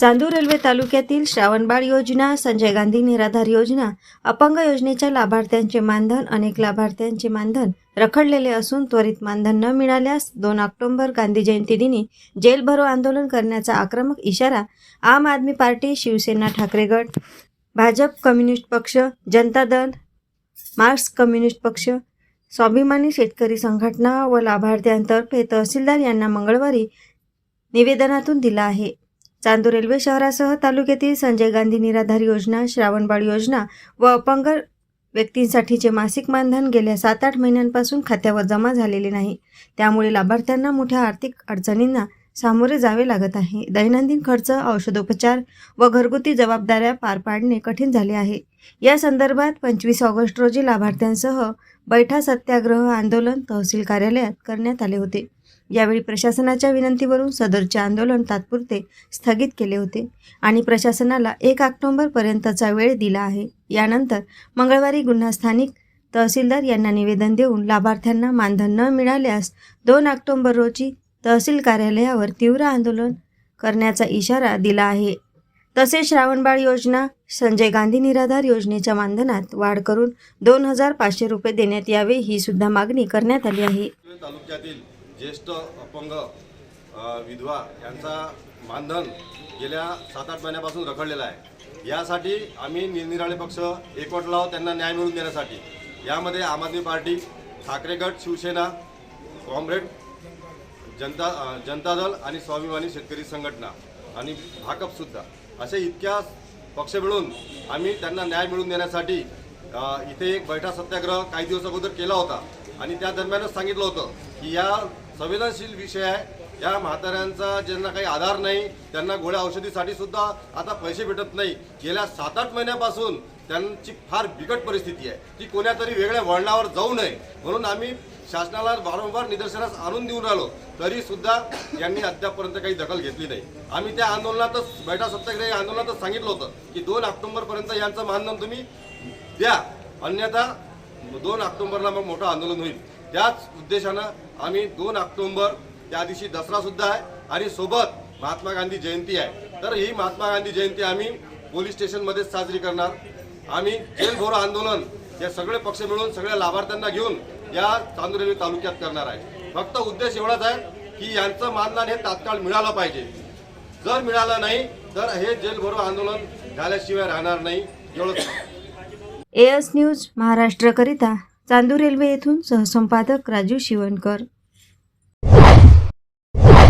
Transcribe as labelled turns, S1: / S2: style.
S1: Chandur railway तालुक्यातील श्रावणबाळ योजना संजय गांधी निराधार योजना अपंग योजनेच्या लाभार्थ्यांचे मानधन अनेक लाभार्थ्यांचे मानधन रखडलेले असून त्वरित मानधन न मिळाल्यास दोन ऑक्टोबर गांधी जयंती दिनी जेल भरो आंदोलन करण्याचा आक्रमक इशारा आम आदमी पार्टी शिवसेना ठाकरे गट भाजप कम्युनिस्ट पक्ष जनता दल मार्क्स कम्युनिस्ट पक्ष स्वाभिमानी शेतकरी संघटना व लाभार्थ्यांतर्फे तहसीलदार यांना मंगळवारी निवेदनातून दिला आहे. चांदूर रेल्वे शहरासह तालुक्यातील संजय गांधी निराधार योजना श्रावणबाळ योजना व अपंग व्यक्तींसाठीचे मासिक मानधन गेल्या सात आठ महिन्यांपासून खात्यावर जमा झालेले नाही. त्यामुळे लाभार्थ्यांना मोठ्या आर्थिक अडचणींना सामोरे जावे लागत आहे. दैनंदिन खर्च औषधोपचार व घरगुती जबाबदाऱ्या पार पाडणे कठीण झाले आहे. या संदर्भात पंचवीस ऑगस्ट रोजी लाभार्थ्यांसह बैठा सत्याग्रह आंदोलन तहसील कार्यालयात करण्यात आले होते. यावेळी प्रशासनाच्या विनंतीवरून सदरचे आंदोलन तात्पुरते स्थगित केले होते आणि प्रशासनाला एक ऑक्टोबरपर्यंतचा वेळ दिला आहे. यानंतर मंगळवारी गुन्हा स्थानिक तहसीलदार यांना निवेदन देऊन लाभार्थ्यांना मानधन न मिळाल्यास दोन ऑक्टोंबर रोजी तहसील कार्यालयावर तीव्र आंदोलन करण्याचा इशारा दिला आहे. तसेच श्रावणबाळ योजना संजय गांधी निराधार योजनेच्या मानधनात वाढ करून दोन हजार पाचशे रुपये देण्यात यावे ही सुद्धा मागणी करण्यात आली आहे.
S2: तालुक्यातील ज्येष्ठ अपंग विधवा यांचा मानधन गेल्या सात आठ महिन्यापासून रखडलेला आहे. यासाठी आम्ही निरनिराळे पक्ष एकवटला आहोत त्यांना न्याय मिळवून देण्यासाठी. यामध्ये आम आदमी पार्टी ठाकरे गट शिवसेना कॉम्रेड जनता जनता दल आणि स्वाभिमानी शेतकरी संघटना आणि भाकपसुद्धा असे इतक्या पक्ष मिळून आम्ही त्यांना न्याय मिळवून देण्यासाठी इथे एक बैठा सत्याग्रह काही दिवस अगोदर केला होता. आणि त्या दरम्यानच सांगितलं होतं की या संवेदनशील विषय आहे. या म्हाताऱ्यांचा ज्यांना काही आधार नाही त्यांना गोळ्या औषधीसाठी सुद्धा आता पैसे भेटत नाही. गेल्या सात आठ महिन्यापासून त्यांची फार बिकट परिस्थिती आहे. ती कोण्यातरी वेगळ्या वळणावर जाऊ नये. म्हणून आम्ही शासनाला वारंवार निदर्शनास आणून देऊन राहिलो. तरी सुद्धा यांनी अद्यापपर्यंत काही दखल घेतली नाही. आम्ही त्या आंदोलनातच बैठा सत्याग्रही आंदोलनातच सांगितलं होतं की दोन ऑक्टोबरपर्यंत यांचं मानधन तुम्ही द्या. अन्यथा दोन ऑक्टोबरला मग मोठं आंदोलन होईल. त्याच उद्देशानं आम्ही दोन ऑक्टोबर त्या दिवशी दसरा सुद्धा आहे आणि सोबत महात्मा गांधी जयंती आहे. तर ही महात्मा गांधी जयंती आम्ही पोलीस स्टेशनमध्येच साजरी करणार. आम्ही जेल भोर आंदोलन हे सगळे पक्ष मिळून सगळ्या लाभार्थ्यांना घेऊन या चांदुरेली तालुक्यात करणार आहे. फक्त उद्देश एवढाच आहे की यांचं मानधन हे तात्काळ मिळालं पाहिजे. जर मिळालं नाही तर हे जेल भरो आंदोलन झाल्याशिवाय राहणार नाही. एवढंच.
S1: एएस न्यूज महाराष्ट्रकरिता चांदूर रेल्वे येथून सहसंपादक राजू शिवणकर.